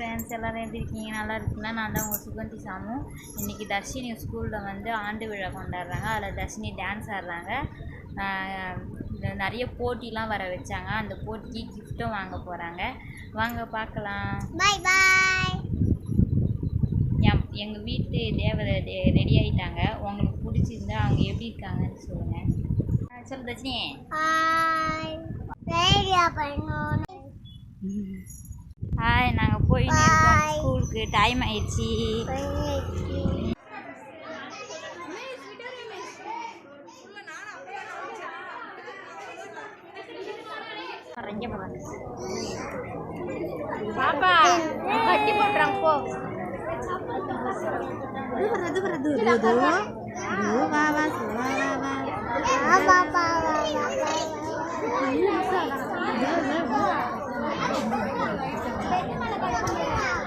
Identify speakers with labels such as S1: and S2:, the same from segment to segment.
S1: friends எல்லோரும் எப்படி இருக்கீங்க நல்லா இருக்குங்களா நான் தான் உங்கள் சுகந்தி சாமும் இன்றைக்கி தர்ஷினி ஸ்கூலில் வந்து ஆண்டு விழா கொண்டாடுறாங்க அதில் தர்ஷினி டான்ஸ் ஆடுறாங்க நிறைய போட்டிலாம் வர வச்சாங்க அந்த போட்டிக்கு கிஃப்ட்டும் வாங்க போகிறாங்க வாங்க பார்க்கலாம்
S2: பாய் பாய்
S1: எங்கள் வீட்டு தேவதை ரெடி ஆகிட்டாங்க உங்களுக்கு பிடிச்சிருந்தா அவங்க எப்படி இருக்காங்கன்னு சொல்லுங்கள் சொல்லு தர்ஷினி ஹாய் நாங்கள் போயின்னு ஸ்கூலுக்கு டைம் ஆயிடுச்சு பாப்பா கட்டி போட்டுறாங்க போ
S2: 来，这边来了，大家。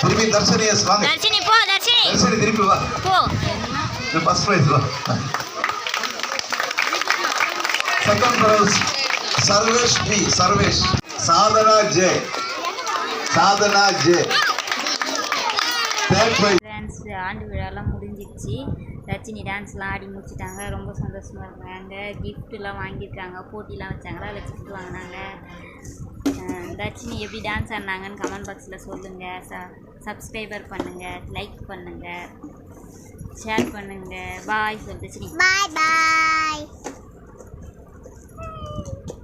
S3: திரும்பி தர்ஷனி எஸ்
S4: வாங்க தர்ஷினி போ தர்ஷினி தர்ஷினி திருப்பி வா போ
S3: இது ஃபர்ஸ்ட் ப்ரைஸ் வா second prize Sarvesh B Sarvesh Sadhana J Sadhana J third prize
S1: dance ஆண்டு விழாலாம் முடிஞ்சிச்சு ரஜினி டான்ஸ்லாம் ஆடி முடிச்சிட்டாங்க ரொம்ப சந்தோஷமாக இருக்கிறாங்க கிஃப்ட்லாம் வாங்கியிருக்காங்க போட்டிலாம் வச்சாங்களா அதில் கிஃப்ட் வாங்கினாங்க நீ எப்படி டான்ஸ் ஆடினாங்கன்னு கமெண்ட் பாக்ஸில் சொல்லுங்கள் ச சப்ஸ்கிரைபர் பண்ணுங்கள் லைக் பண்ணுங்கள் ஷேர் பண்ணுங்கள் பாய் சொல்லிட்டு
S2: தர்ஷினி பாய் பாய்